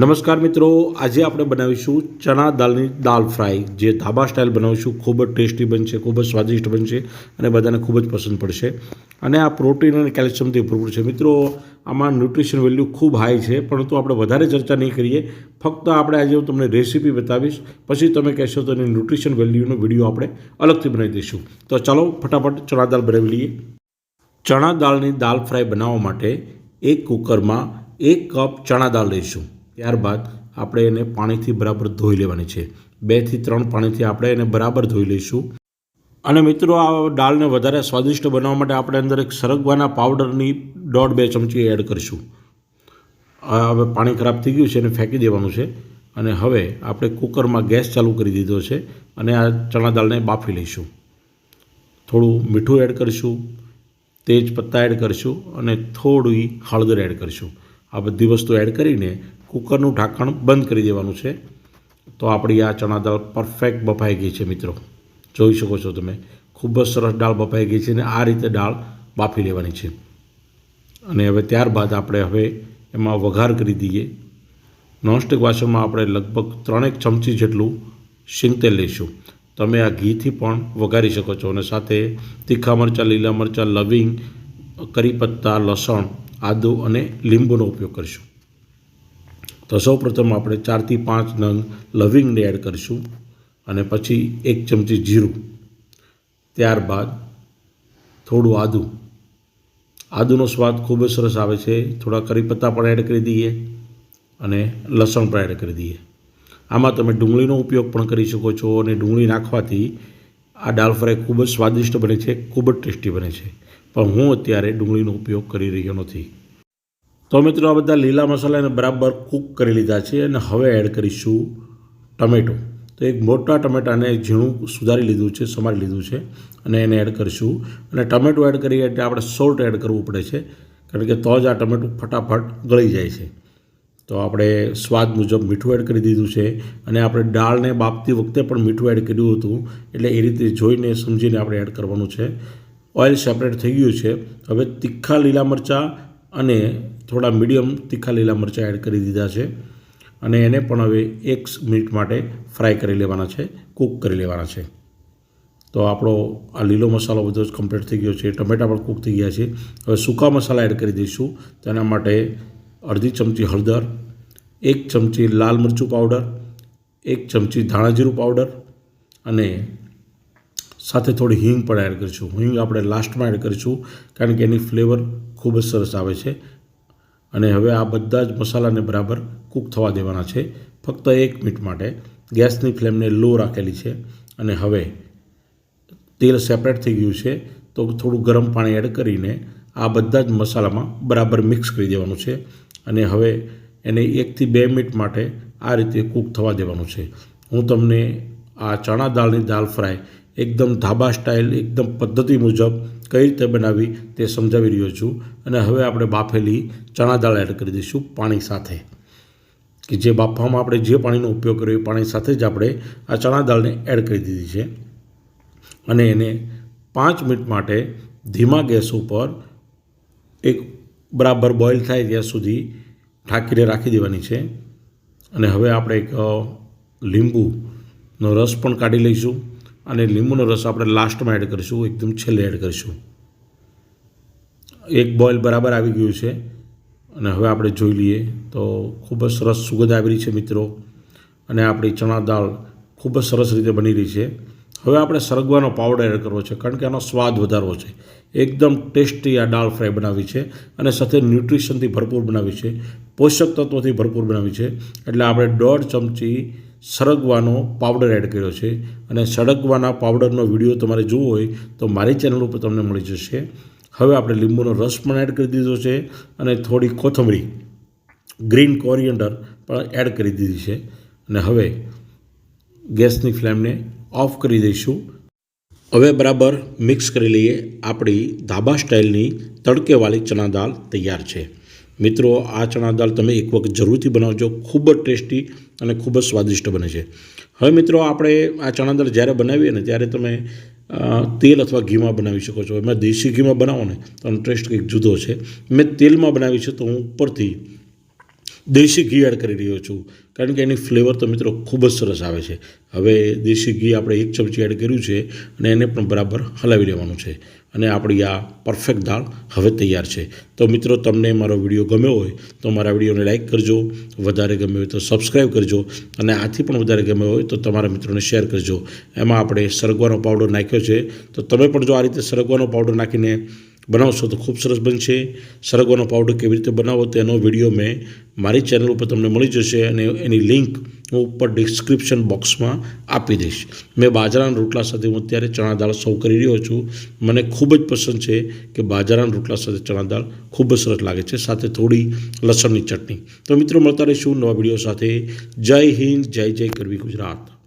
નમસ્કાર મિત્રો, આજે આપણે બનાવીશું ચણા દાળની દાળ ફ્રાય, જે ધાબા સ્ટાઇલ બનાવીશું. ખૂબ જ ટેસ્ટી બનશે, ખૂબ જ સ્વાદિષ્ટ બનશે અને બધાને ખૂબ જ પસંદ પડશે. અને આ પ્રોટીન અને કેલ્શિયમથી ભરપૂર છે. મિત્રો, આમાં ન્યુટ્રિશન વેલ્યુ ખૂબ હાઈ છે, પરંતુ આપણે વધારે ચર્ચા નહીં કરીએ. ફક્ત આપણે આજે હું તમને રેસીપી બતાવીશ, પછી તમે કહેશો તો એની ન્યુટ્રિશન વેલ્યુનો વીડિયો આપણે અલગથી બનાવી દઈશું. તો ચાલો ફટાફટ ચણા દાળ બનાવી લઈએ. ચણા દાળની દાળ ફ્રાય બનાવવા માટે એક કુકરમાં એક કપ ચણા દાળ લઈશું. ત્યારબાદ આપણે એને પાણીથી બરાબર ધોઈ લેવાની છે. બેથી ત્રણ પાણીથી આપણે એને બરાબર ધોઈ લઈશું. અને મિત્રો, આ દાળને વધારે સ્વાદિષ્ટ બનાવવા માટે આપણે અંદર એક સરગવાના પાવડરની દોઢ બે ચમચી એડ કરીશું. હવે પાણી ખરાબ થઈ ગયું છે, એને ફેંકી દેવાનું છે. અને હવે આપણે કુકરમાં ગેસ ચાલુ કરી દીધો છે અને આ ચણા દાળને બાફી લઈશું. થોડું મીઠું એડ કરીશું, તેજ પત્તા એડ કરીશું અને થોડી હળદર એડ કરીશું. આ બધી વસ્તુ એડ કરીને કુકરનું ઢાંકણ બંધ કરી દેવાનું છે. તો આપણી આ ચણા દાળ પરફેક્ટ બફાઈ ગઈ છે મિત્રો. જોઈ શકો છો તમે. ખૂબ જ સરસ દાળ બફાઈ ગઈ છે અને આ રીતે દાળ બાફી લેવાની છે. અને હવે ત્યારબાદ આપણે હવે એમાં વઘાર કરી દઈએ. નોનસ્ટિક વાસણમાં આપણે લગભગ ત્રણેક ચમચી જેટલું શીંગ તેલ લઈશું. તમે આ ઘીથી પણ વઘારી શકો છો અને સાથે તીખા મરચાં, લીલા મરચાં, લવિંગ, કરી પત્તા, લસણ, આદુ અને લીંબુનો ઉપયોગ કરીશું. તો સૌપ્રથમ આપણે ચારથી પાંચ નંગ લવિંગને એડ કરીશું અને પછી એક ચમચી જીરું. ત્યારબાદ થોડું આદું. આદુનો સ્વાદ ખૂબ જ સરસ આવે છે. થોડા કરી પત્તા પણ એડ કરી દઈએ અને લસણ પણ એડ કરી દઈએ. આમાં તમે ડુંગળીનો ઉપયોગ પણ કરી શકો છો અને ડુંગળી નાખવાથી આ દાળ ફ્રાય ખૂબ જ સ્વાદિષ્ટ બને છે, ખૂબ જ ટેસ્ટી બને છે. પણ હું અત્યારે ડુંગળીનો ઉપયોગ કરી રહ્યો નથી. તો મિત્રો આ બધા લીલા મસાલાને બરાબર કૂક કરી લીધા છે અને હવે એડ કરીશું ટમેટો. તો એક મોટા ટમેટાને ઝીણું સુધારી લીધું છે, સમારી લીધું છે અને એને એડ કરીશું. અને ટમેટો એડ કરીએ એટલે આપણે સોલ્ટ એડ કરવું પડે છે, કારણ કે તો જ આ ટમેટું ફટાફટ ગળી જાય છે. તો આપણે સ્વાદ મુજબ મીઠું એડ કરી દીધું છે અને આપણે દાળને બાફતી વખતે પણ મીઠું એડ કર્યું હતું, એટલે એ રીતે જોઈને સમજીને આપણે એડ કરવાનું છે. ઓઇલ સેપરેટ થઈ ગયું છે. હવે તીખા લીલા મરચાં અને થોડા મીડિયમ તીખા લીલા મરચાં એડ કરી દીધા છે. અને એને પણ હવે એક મિનિટ માટે ફ્રાય કરી લેવાના છે, કૂક કરી લેવાના છે. તો આપણો આ લીલો મસાલો બધો જ કમ્પ્લીટ થઈ ગયો છે. ટમેટા પણ કૂક થઈ ગયા છે. હવે સૂકા મસાલા એડ કરી દઈશું. તેના માટે અડધી ચમચી હળદર, એક ચમચી લાલ મરચું પાવડર એક ચમચી ધાણા જીરું પાવડર અને સાથે થોડી હિંગ પણ એડ કરીશું. હિંગ આપણે લાસ્ટમાં એડ કરીશું, કારણ કે એની ફ્લેવર ખૂબ જ સરસ આવે છે. અને હવે આ બધા જ મસાલાને બરાબર કૂક થવા દેવાના છે, ફક્ત એક મિનિટ માટે. ગેસની ફ્લેમને લો રાખેલી છે. અને હવે તેલ સેપરેટ થઈ ગયું છે, તો થોડું ગરમ પાણી એડ કરીને આ બધા જ મસાલામાં બરાબર મિક્સ કરી દેવાનું છે. અને હવે એને એકથી બે મિનિટ માટે આ રીતે કૂક થવા દેવાનું છે. હું તમને આ ચણા દાળની દાલ ફ્રાય એકદમ ધાબા સ્ટાઇલ એકદમ પદ્ધતિ મુજબ કઈ રીતે બનાવી તે સમજાવી રહ્યો છું. અને હવે આપણે બાફેલી ચણા દાળ એડ કરી દઈશું પાણી સાથે. કે જે બાફવામાં આપણે જે પાણીનો ઉપયોગ કર્યો એ પાણી સાથે જ આપણે આ ચણા દાળને એડ કરી દીધી છે. અને એને પાંચ મિનિટ માટે ધીમા ગેસ ઉપર એક બરાબર બોઇલ થાય ત્યાં સુધી ઢાંકીને રાખી દેવાની છે. અને હવે આપણે એક લીંબુનો રસ પણ કાઢી લઈશું. અને લીંબુનો રસ આપણે લાસ્ટમાં એડ કરીશું, એકદમ છેલ્લે એડ કરીશું. એક બોઇલ બરાબર આવી ગયું છે અને હવે આપણે જોઈ લઈએ તો ખૂબ જ સરસ સુગંધ આવી રહી છે મિત્રો. અને આપણી ચણા દાળ ખૂબ જ સરસ રીતે બની રહી છે. હવે આપણે સરગવાનો પાવડર એડ કરવો છે, કારણ કે આનો સ્વાદ વધારવો છે. એકદમ ટેસ્ટી આ દાળ ફ્રાય બનાવી છે અને સાથે ન્યુટ્રિશનથી ભરપૂર બનાવી છે, પોષક તત્વોથી ભરપૂર બનાવી છે. એટલે આપણે દોઢ ચમચી સરગવાનો પાવડર એડ કર્યો છે. અને સળગવાના પાવડરનો વીડિયો તમારે જોવો હોય તો મારી ચેનલ ઉપર તમને મળી જશે. હવે આપણે લીંબુનો રસ પણ એડ કરી દીધો છે અને થોડી કોથમરી ગ્રીન કોરિયન્ડર પણ એડ કરી દીધી છે. અને હવે ગેસની ફ્લેમને ઓફ કરી દઈશું. હવે બરાબર મિક્સ કરી લઈએ આપણી ધાબા સ્ટાઇલની તડકેવાળી ચણા દાળ તૈયાર છે. મિત્રો, આ ચણા દાળ તમે એક વખત જરૂરથી બનાવજો. ખૂબ જ ટેસ્ટી અને ખૂબ જ સ્વાદિષ્ટ બને છે. હવે મિત્રો, આપણે આ ચણા દાળ જ્યારે બનાવીએ ને, ત્યારે તમે તેલ અથવા ઘીમાં બનાવી શકો છો. એમાં દેશી ઘીમાં બનાવો ને, તો ટેસ્ટ કંઈક જુદો છે. મેં તેલમાં બનાવી છે, તો હું ઉપરથી દેશી ઘી એડ કરી રહ્યો છું. કારણ કે એની ફ્લેવર તો મિત્રો ખૂબ જ સરસ આવે છે. હવે દેશી ઘી આપણે એક ચમચી એડ કર્યું છે અને એને પણ બરાબર હલાવી લેવાનું છે. અને આપણી આ પરફેક્ટ દાળ હવે તૈયાર છે. તો મિત્રો, તમને મારો વીડિયો ગમ્યો હોય, તો મારા વિડીયોને લાઇક કરજો. વધારે ગમ્યો હોય તો સબસ્ક્રાઈબ કરજો. અને આથી પણ વધારે ગમ્યો હોય તો તમારા મિત્રોને શેર કરજો. એમાં આપણે સરગવાનો પાવડર નાખ્યો છે. તો તમે પણ જો આ રીતે સરગવાનો પાવડર નાખીને બનાવશો તો ખૂબ સરસ બનશે. સરગવાનો પાવડર કેવી રીતે બનાવો તેનો વીડિયો મેં મારી ચેનલ ઉપર તમને મળી જશે અને એની લિંક હું ઉપર ડિસ્ક્રિપ્શન બોક્સમાં આપી દઈશ. મેં બાજરાના રોટલા સાથે હું અત્યારે ચણા દાળ સૌ કરી રહ્યો છું. મને ખૂબ જ પસંદ છે કે બાજરાના રોટલા સાથે ચણા દાળ ખૂબ જ સરસ લાગે છે. સાથે થોડી લસણની ચટણી. તો મિત્રો, મળતા રહીશું નવા વીડિયો સાથે. જય હિન્દ, જય જય કરવી ગુજરાત.